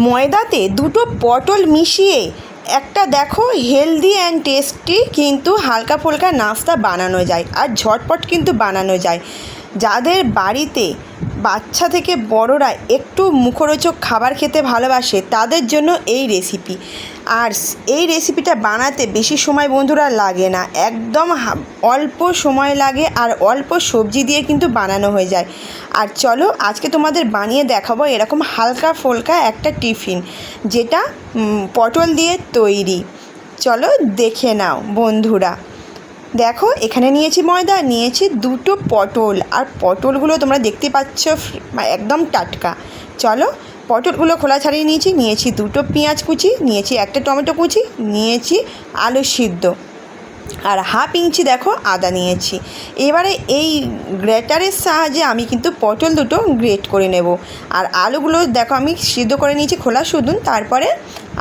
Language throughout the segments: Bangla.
ময়দাতে দুটো পটল মিশিয়ে, একটা দেখো হেলদি অ্যান্ড টেস্টি কিন্তু হালকা ফুলকা নাস্তা বানানো যায়, আর ঝটপট কিন্তু বানানো যায়। যাদের বাড়িতে বাচ্চা থেকে বড়রা একটু মুখরোচক খাবার খেতে ভালোবাসে, তাদের জন্য এই রেসিপি আর এই রেসিপিটা বানাতে বেশি সময় বন্ধুরা লাগে না। একদম অল্প সময় লাগে আর অল্প সবজি দিয়ে কিন্তু বানানো হয়ে যায়। আর চলো আজকে তোমাদের বানিয়ে দেখাবো এরকম হালকা ফুলকা একটা টিফিন, যেটা পটল দিয়ে তৈরি। চলো দেখে নাও বন্ধুরা। দেখো, এখানে নিয়েছি ময়দা, নিয়েছি দুটো পটল। আর পটলগুলো তোমরা দেখতে পাচ্ছ মানে একদম টাটকা। চলো, পটলগুলো খোলা ছাড়িয়ে নিয়েছি। নিয়েছি দুটো পেঁয়াজ কুচি, নিয়েছি একটা টমেটো কুচি, নিয়েছি আলু সিদ্ধ। আর হাফ ইঞ্চি দেখো আদা নিয়েছি। এবারে এই গ্রেটারের সাহায্যে আমি কিন্তু পটল দুটো গ্রেট করে নেব। আর আলুগুলো দেখো আমি সিদ্ধ করে নিয়েছি খোলা শুধুন, তারপরে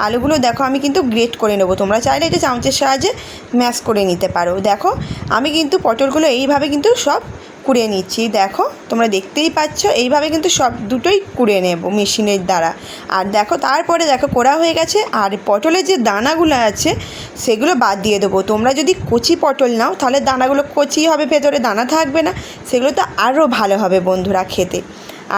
আলুগুলো দেখো আমি কিন্তু গ্রেট করে নেব। তোমরা চাইলে এটা চামচের সাহায্যে ম্যাশ করে নিতে পারো। দেখো, আমি কিন্তু পটলগুলো এইভাবে কিন্তু সব কুড়িয়ে নিচ্ছি। দেখো, তোমরা দেখতেই পাচ্ছ, এইভাবে কিন্তু সব দুটোই কুড়িয়ে নেব মেশিনের দ্বারা। আর দেখো, তারপরে দেখো, কোড়া হয়ে গেছে, আর পটলের যে দানাগুলো আছে, সেগুলো বাদ দিয়ে দেবো। তোমরা যদি কচি পটল নাও, তাহলে দানাগুলো কচি হবে, ভেতরে দানা থাকবে না। সেগুলো তো আরও ভালো হবে বন্ধুরা খেতে।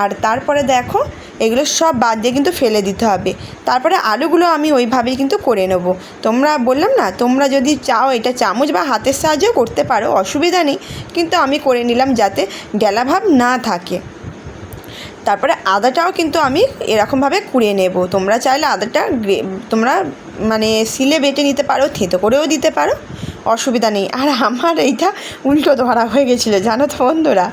আর তারপরে দেখো এগুলো সব বাদ দিয়ে কিন্তু ফেলে দিতে হবে। তারপরে আলুগুলো আমি ওইভাবেই কিন্তু করে নেব। তোমরা বললাম না, তোমরা যদি চাও এটা চামচ বা হাতের সাহায্যেও করতে পারো, অসুবিধা নেই। কিন্তু আমি করে নিলাম যাতে ডেলা ভাব না থাকে। তারপরে আদাটাও কিন্তু আমি এরকমভাবে কুড়িয়ে নেব। তোমরা চাইলে আদাটা তোমরা মানে সিলে বেটে নিতে পারো, থেঁতো করেও দিতে পারো, অসুবিধা নেই। আর আমার এইটা উল্টো ধরা হয়ে গেছিল, জানো তো বন্ধুরা?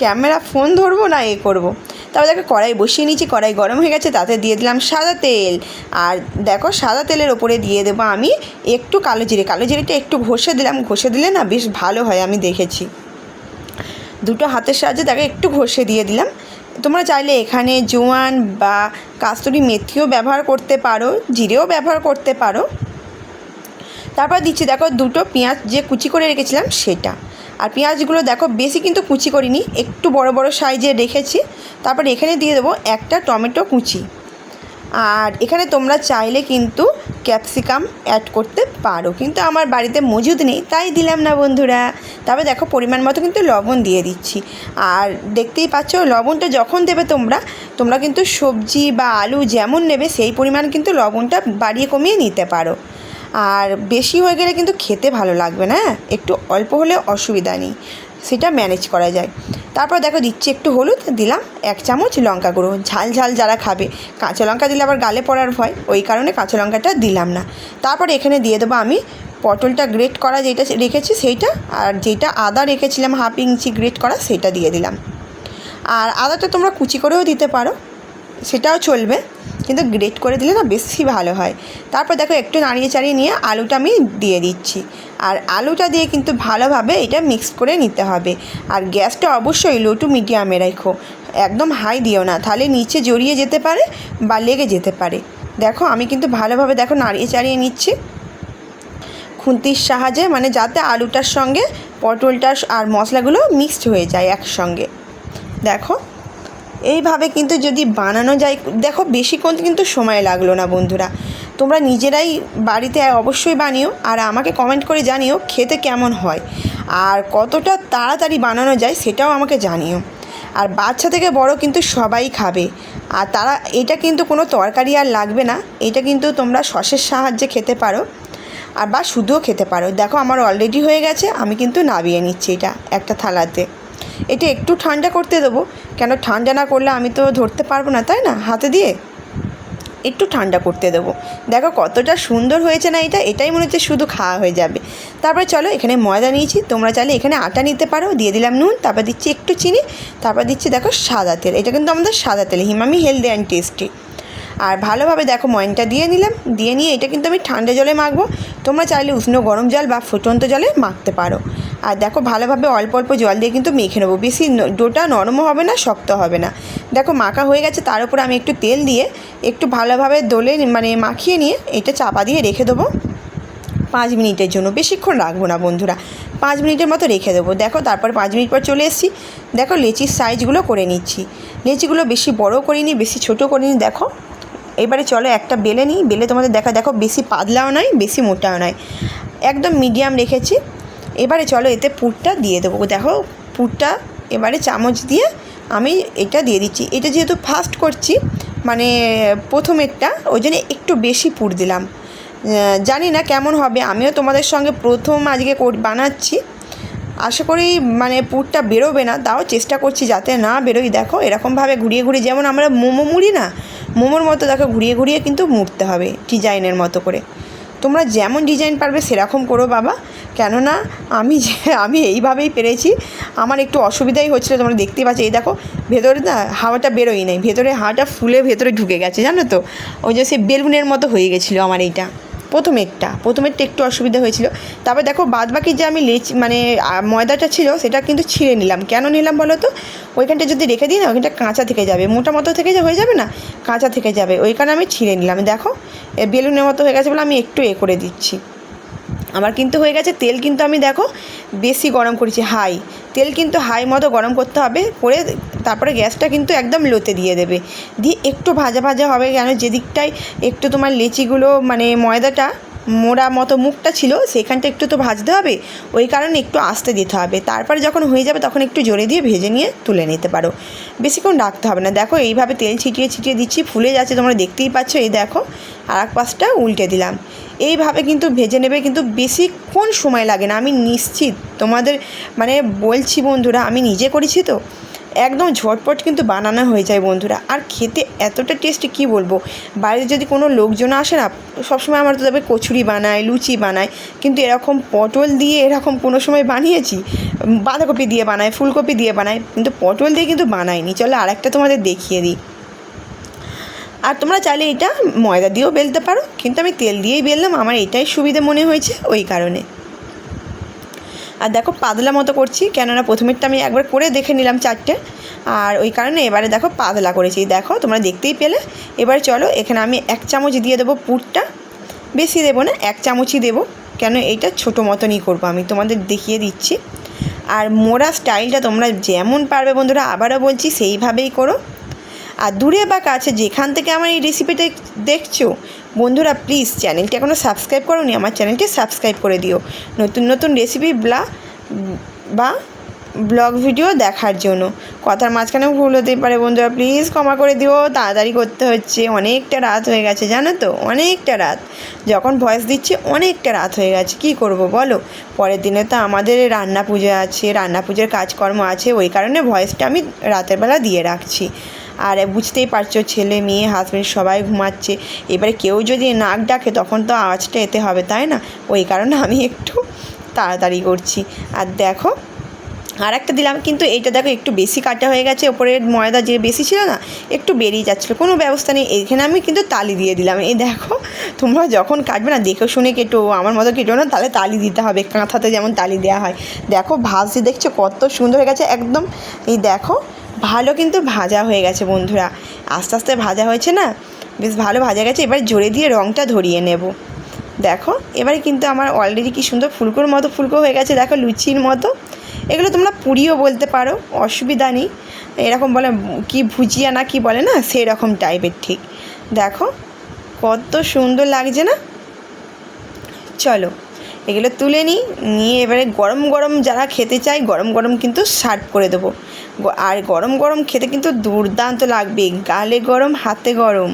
ক্যামেরা ফোন ধরবো না এ করব। তারপর দেখো কড়াই বসিয়ে নিয়েছি, কড়াই গরম হয়ে গেছে, তাতে দিয়ে দিলাম সাদা তেল। আর দেখো সাদা তেলের ওপরে দিয়ে দেবো আমি একটু কালো জিরে। কালো জিরেটা একটু ঘষে দিলাম, ঘষে দিলে না বেশ ভালো হয় আমি দেখেছি। দুটো হাতের সাহায্যে তাকে একটু ঘষে দিয়ে দিলাম। তোমরা চাইলে এখানে জোয়ান বা কাস্তুরি মেথিও ব্যবহার করতে পারো, জিরেও ব্যবহার করতে পারো। তারপর দিচ্ছি দেখো দুটো পেঁয়াজ যে কুচি করে রেখেছিলাম সেটা। আর পেঁয়াজগুলো দেখো, বেশি কিন্তু কুচি করিনি, একটু বড় বড় সাইজে রেখেছি। তারপর এখানে দিয়ে দেবো একটা টমেটো কুচি। আর এখানে তোমরা চাইলে কিন্তু ক্যাপসিকাম অ্যাড করতে পারো, কিন্তু আমার বাড়িতে মজুদ নেই, তাই দিলাম না বন্ধুরা। তবে দেখো, পরিমাণ মতো কিন্তু লবণ দিয়ে দিচ্ছি। আর দেখতেই পাচ্ছ, লবণটা যখন দেবে তোমরা তোমরা কিন্তু সবজি বা আলু যেমন নেবে, সেই পরিমাণ কিন্তু লবণটা বাড়িয়ে কমিয়ে নিতে পারো। আর বেশি হয়ে গেলে কিন্তু খেতে ভালো লাগবে না হ্যাঁ? একটু অল্প হলে অসুবিধা নেই, সেটা ম্যানেজ করা যায়। তারপর দেখো দিচ্ছি একটু হলুদ, দিলাম এক চামচ লঙ্কা গুঁড়ো, ঝাল ঝাল যারা খাবে। কাঁচা লঙ্কা দিলে আবার গালে পড়ার ভয়, ওই কারণে কাঁচা লঙ্কাটা দিলাম না। তারপর এখানে দিয়ে দেবো আমি পটলটা গ্রেট করা যেটা রেখেছি সেইটা, আর যেটা আদা রেখেছিলাম হাফ ইঞ্চি গ্রেট করা সেটা দিয়ে দিলাম। আর আদাটা তোমরা কুচি করেও দিতে পারো, সেটাও চলবে। কিন্তু গ্রেট করে দিলে না বেশি ভালো হয়। তারপর দেখো একটু নাড়িয়ে চাড়িয়ে নিয়ে আলুটা আমি দিয়ে দিচ্ছি। আর আলুটা দিয়ে কিন্তু ভালোভাবে এটা মিক্স করে নিতে হবে। আর গ্যাসটা অবশ্যই লো টু মিডিয়ামে রেখো। একদম হাই দিও না। তাহলে নিচে জড়িয়ে যেতে পারে বা লেগে যেতে পারে। দেখো আমি কিন্তু ভালোভাবে দেখো নাড়িয়ে চাড়িয়ে নিচ্ছি। খুন্তির সাহায্যে মানে যাতে আলুটার সঙ্গে পটলটা আর মশলাগুলো মিক্সড হয়ে যায় একসঙ্গে। দেখো এইভাবে কিন্তু যদি বানানো যায়, দেখো বেশিক্ষণ কিন্তু সময় লাগল না বন্ধুরা। তোমরা নিজেরাই বাড়িতে অবশ্যই বানিও, আর আমাকে কমেন্ট করে জানিও খেতে কেমন হয়। আর কতটা তাড়াতাড়ি বানানো যায় সেটাও আমাকে জানিও। আর বাচ্চা থেকে বড় কিন্তু সবাই খাবে। আর তারা, এটা কিন্তু কোনো তরকারি আর লাগবে না, এটা কিন্তু তোমরা সসের সাহায্যে খেতে পারো। আর বা শুধুও খেতে পারো। দেখো আমার অলরেডি হয়ে গেছে, আমি কিন্তু নাবিয়ে নিচ্ছি এটা একটা থালাতে। এটা একটু ঠান্ডা করতে দেবো। কেন ঠান্ডা না করলে আমি তো ধরতে পারব না, তাই না? হাতে দিয়ে? একটু ঠান্ডা করতে দেবো। দেখো কতটা সুন্দর হয়েছে না এটা, এটাই মনে হচ্ছে শুধু খাওয়া হয়ে যাবে। তারপরে চলো এখানে ময়দা নিয়েছি, তোমরা চাইলে এখানে আটা নিতে পারো, দিয়ে দিলাম নুন, তারপর দিচ্ছি একটু চিনি, তারপর দিচ্ছি দেখো সাদা তেল। এটা কিন্তু আমাদের সাদা তেল, হিমামি হেলদি অ্যান্ড টেস্টি। আর ভালোভাবে দেখো ময়নটা দিয়ে নিলাম। দিয়ে নিয়ে এটা কিন্তু আমি ঠান্ডা জলে মাখবো। তোমরা চাইলে উষ্ণ গরম জল বা ফুটন্ত জলে মাখতে পারো। আর দেখো ভালোভাবে অল্প অল্প জল দিয়ে কিন্তু মেখে নেব। বেশি ডোটা নরমও হবে না, শক্ত হবে না। দেখো মাখা হয়ে গেছে, তার উপরে আমি একটু তেল দিয়ে একটু ভালোভাবে দোলে মানে মাখিয়ে নিয়ে এটা চাপা দিয়ে রেখে দেবো। পাঁচ মিনিটের জন্য। বেশিক্ষণ রাখব না বন্ধুরা। পাঁচ মিনিটের মতো রেখে দেবো। দেখো তারপর পাঁচ মিনিট পর চলে এসেছি। দেখো লেচির সাইজগুলো করে নিচ্ছি। লেচিগুলো বেশি বড় করিনি, বেশি ছোট করিনি। দেখো এবারে চলো একটা বেলে নিই। বেলে তোমাদের দেখা, দেখো বেশি পাতলাও নয়, বেশি মোটাও নয়। একদম মিডিয়াম রেখেছি। এবারে চলো এতে পুরটা দিয়ে দেবো। দেখো পুরটা এবারে চামচ দিয়ে আমি এটা দিয়ে দিচ্ছি। এটা যেহেতু ফার্স্ট করছি মানে প্রথমেরটা, ওই জন্য একটু বেশি পুর দিলাম। জানি না কেমন হবে। আমিও তোমাদের সঙ্গে প্রথম আজকে বানাচ্ছি। আশা করি মানে পুরটা বেরোবে না। তাও চেষ্টা করছি যাতে না বেরোই। দেখো, এরকমভাবে ঘুরিয়ে ঘুরিয়ে, যেমন আমরা মোমো মুড়ি না, মোমোর মতো দেখো, ঘুরিয়ে ঘুরিয়ে কিন্তু মুড়তে হবে ডিজাইনের মতো করে। তোমরা যেমন ডিজাইন পারবে, সেরকম করো বাবা। কেননা, আমি যে, আমি এইভাবেই পেরেছি। আমার একটু অসুবিধাই হচ্ছিল, তোমরা দেখতেই পাচ্ছ। এই দেখো, ভেতরে না হাওয়াটা বেরোই নাই ভেতরে হাওয়াটা ফুলে ভেতরে ঢুকে গেছে, জানো তো? ওই যে সে বেলুনের মতো হয়ে গেছিল আমার এইটা। প্রথমেরটা প্রথমেরটা একটু অসুবিধা হয়েছিল। তারপর দেখো বাদ বাকি যে আমি লেচ মানে ময়দাটা ছিল, সেটা কিন্তু ছিঁড়ে নিলাম। কেন নিলাম বলো তো? ওইখানটা যদি রেখে দিই না, ওইখানটা কাঁচা থেকে যাবে। মোটা মতো থেকে যে হয়ে যাবে না, কাঁচা থেকে যাবে। ওই কারণে আমি ছিঁড়ে নিলাম। দেখো বেলুনের মতো হয়ে গেছে বলে আমি একটু এ করে দিচ্ছি। আমার কিন্তু হয়ে গেছে, তেল কিন্তু আমি দেখো বেশি গরম করেছি, হাই। তেল কিন্তু হাই মতো গরম করতে হবে, করে তারপরে গ্যাসটা কিন্তু একদম লোতে দিয়ে দেবে। দিয়ে একটু ভাজা ভাজা হবে কেন? যেদিকটায় একটু তোমার লেচিগুলো মানে ময়দাটা, মোড়া মতো মুখটা ছিল, সেখানটা একটু তো ভাজতে হবে। ওই কারণে একটু আস্তে দিতে হবে। তারপরে যখন হয়ে যাবে তখন একটু জোরে দিয়ে ভেজে নিয়ে তুলে নিতে পারো। বেশিক্ষণ রাখতে হবে না। দেখো, এইভাবে তেল ছিটিয়ে ছিটিয়ে দিচ্ছি, ফুলে যাচ্ছে, তোমরা দেখতেই পাচ্ছ। এই দেখো আর এক পাশটা উল্টে দিলাম। এইভাবে কিন্তু ভেজে নেবে কিন্তু বেশিক্ষণ সময় লাগে না। আমি নিশ্চিত তোমাদের মানে বলছি বন্ধুরা, আমি নিজে করেছি তো। একদম ঝটপট কিন্তু বানানো হয়ে যায় বন্ধুরা। আর খেতে এতটা টেস্টি কী বলব? বাইরে যদি কোনো লোকজন আসে না, সবসময় আমার তো তবে কচুরি বানায় লুচি বানাই, কিন্তু এরকম পটল দিয়ে এরকম কোনো সময় বানিয়েছি, বাঁধাকপি দিয়ে বানাই, ফুলকপি দিয়ে বানাই, কিন্তু পটল দিয়ে কিন্তু বানাইনি। চলো আরেকটা তোমাদের দেখিয়ে দিই। আর তোমরা চাইলে এটা ময়দা দিয়েও বেলতে পারো, কিন্তু আমি তেল দিয়েই বেললাম, আমার এটাই সুবিধে মনে হয়েছে ওই কারণে। আর দেখো পাতলা মতো করছি, কেননা প্রথমেরটা আমি একবার করে দেখে নিলাম চারটে। আর ওই কারণে এবারে দেখো পাতলা করেছি। দেখো, তোমরা দেখতেই পেলে। এবার চলো, এখানে আমি এক চামচ দিয়ে দেবো পুরটা। বেশি দেবো না, এক চামচই দেবো। কেন, এইটা ছোটো মতনই করব আমি, তোমাদের দেখিয়ে দিচ্ছি। আর মোড়া স্টাইলটা তোমরা যেমন পারবে বন্ধুরা, আবারও বলছি, সেইভাবেই করো। আর দূরে বা কাছে, যেখান থেকে আমার এই রেসিপিটা দেখছ বন্ধুরা প্লিজ চ্যানেলটি এখনও সাবস্ক্রাইব করোনি, আমার চ্যানেলটি সাবস্ক্রাইব করে দিও। নতুন নতুন রেসিপি ব্লা বা ব্লগ ভিডিও দেখার জন্য। কথার মাঝখানে ভুল হতেই পারে বন্ধুরা প্লিজ ক্ষমা করে দিও। তাড়াতাড়ি করতে হচ্ছে, অনেকটা রাত হয়ে গেছে, জানো তো? অনেকটা রাত। যখন ভয়েস দিচ্ছি, অনেকটা রাত হয়ে গেছে, কি করব বলো? পরের দিনে তো আমাদের রান্না পুজো আছে, রান্না পুজোর কাজকর্ম আছে, ওই কারণে ভয়েসটা আমি রাতের বেলা দিয়ে রাখছি। আর বুঝতেই পারছ, ছেলে মেয়ে হাজব্যান্ড সবাই ঘুমাচ্ছে। এবারে কেউ যদি নাক ডাকে, তখন তো আওয়াজটা এতে হবে, তাই না? ওই কারণে আমি একটু তাড়াতাড়ি করছি। আর দেখো আর একটা দিলাম, কিন্তু এইটা দেখো একটু বেশি কাটা হয়ে গেছে, ওপরের ময়দা যে বেশি ছিল না, একটু বেরিয়ে যাচ্ছিল। কোনো ব্যবস্থা নেই, এখানে আমি কিন্তু তালি দিয়ে দিলাম। এই দেখো, তোমরা যখন কাটবে না, দেখে শুনে কেটো, আমার মতো কেটো না, তাহলে তালি দিতে হবে, কাঁথাতে যেমন তালি দেওয়া হয়। দেখো ভাজতে দেখছ, কত সুন্দর হয়ে গেছে, একদম। এই দেখো ভালো কিন্তু ভাজা হয়ে গেছে, বন্ধুরা। আস্তে আস্তে ভাজা হয়েছে না? বেশ ভালো ভাজা গেছে, এবার জোরে দিয়ে রঙটা ধরিয়ে নেব। দেখো, এবারে কিন্তু আমার অলরেডি কি সুন্দর ফুলকোর মতো ফুলকো হয়ে গেছে, দেখো লুচির মতো। এগুলো তোমরা পুরিও বলতে পারো, অসুবিধা নেই। এরকম বলে কি ভুজিয়া না কি বলে না সেই রকম টাইপের ঠিক। দেখো, কত সুন্দর লাগছে না? চলো এগুলো তুলে নিই, নিয়ে এবারে গরম গরম যারা খেতে চায়, গরম গরম কিন্তু সার্ভ করে দেবো। আর গরম গরম খেতে কিন্তু দুর্দান্ত লাগবে, গালে গরম, হাতে গরম।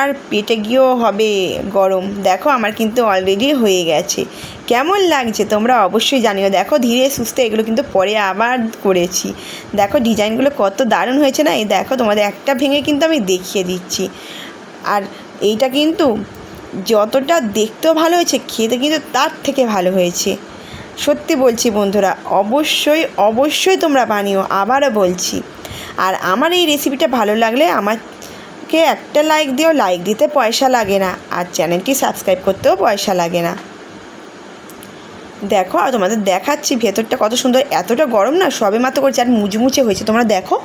আর পেটে গিয়েও হবে গরম। দেখো আমার কিন্তু অলরেডি হয়ে গেছে। কেমন লাগছে তোমরা অবশ্যই জানিও। দেখো ধীরে সুস্থে এগুলো কিন্তু পরে আবার করেছি। দেখো ডিজাইনগুলো কত দারুণ হয়েছে না? এই দেখো তোমাদের একটা ভেঙে কিন্তু আমি দেখিয়ে দিচ্ছি। আর এইটা কিন্তু যতটা দেখতেও ভালো হয়েছে, খেতে কিন্তু তার থেকে ভালো হয়েছে। সত্যি বলছি বন্ধুরা, অবশ্যই অবশ্যই তোমরা বানিও, আবারও বলছি। আর আমার এই রেসিপিটা ভালো লাগলে আমাকে একটা লাইক দিও লাইক দিতে পয়সা লাগে না। আর চ্যানেলটি সাবস্ক্রাইব করতেও পয়সা লাগে না। দেখো, আর তোমাদের দেখাচ্ছি ভেতরটা কত সুন্দর, এতটা গরম না সবে মাত্র করছে, আর মুচমুচে হয়েছে। তোমরা দেখো,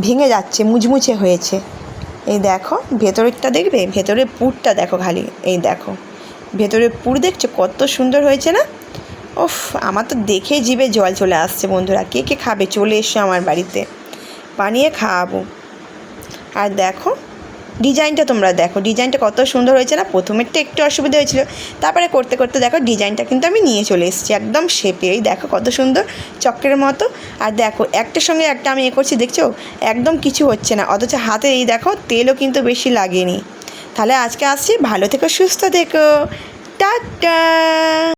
ভেঙে যাচ্ছে, মুচমুচে হয়েছে। এই দেখো, ভেতরেরটা দেখবে? ভেতরের পুরটা দেখো খালি। এই দেখো, ভেতরের পুর দেখছ? কত সুন্দর হয়েছে না? ওফ আমার তো দেখে জিভে জল চলে আসছে বন্ধুরা। কে কে খাবে? চলে এসো আমার বাড়িতে। বানিয়ে খাওয়াবো। আর দেখো ডিজাইনটা তোমরা দেখো। ডিজাইনটা কত সুন্দর হয়েছে না? প্রথমেরটা একটু অসুবিধা হয়েছিল। তারপরে করতে করতে দেখো, ডিজাইনটা কিন্তু আমি নিয়ে চলে এসেছি একদম শেপে। এই দেখো কত সুন্দর চক্রের মতো। আর দেখো, একটার সঙ্গে একটা আমি এ করছি, দেখছ? একদম কিছু হচ্ছে না। অথচ হাতে এই দেখো, তেলও কিন্তু বেশি লাগেনি। তাহলে আজকে আসছি। ভালো থেকো, সুস্থ থেকো। টাটা!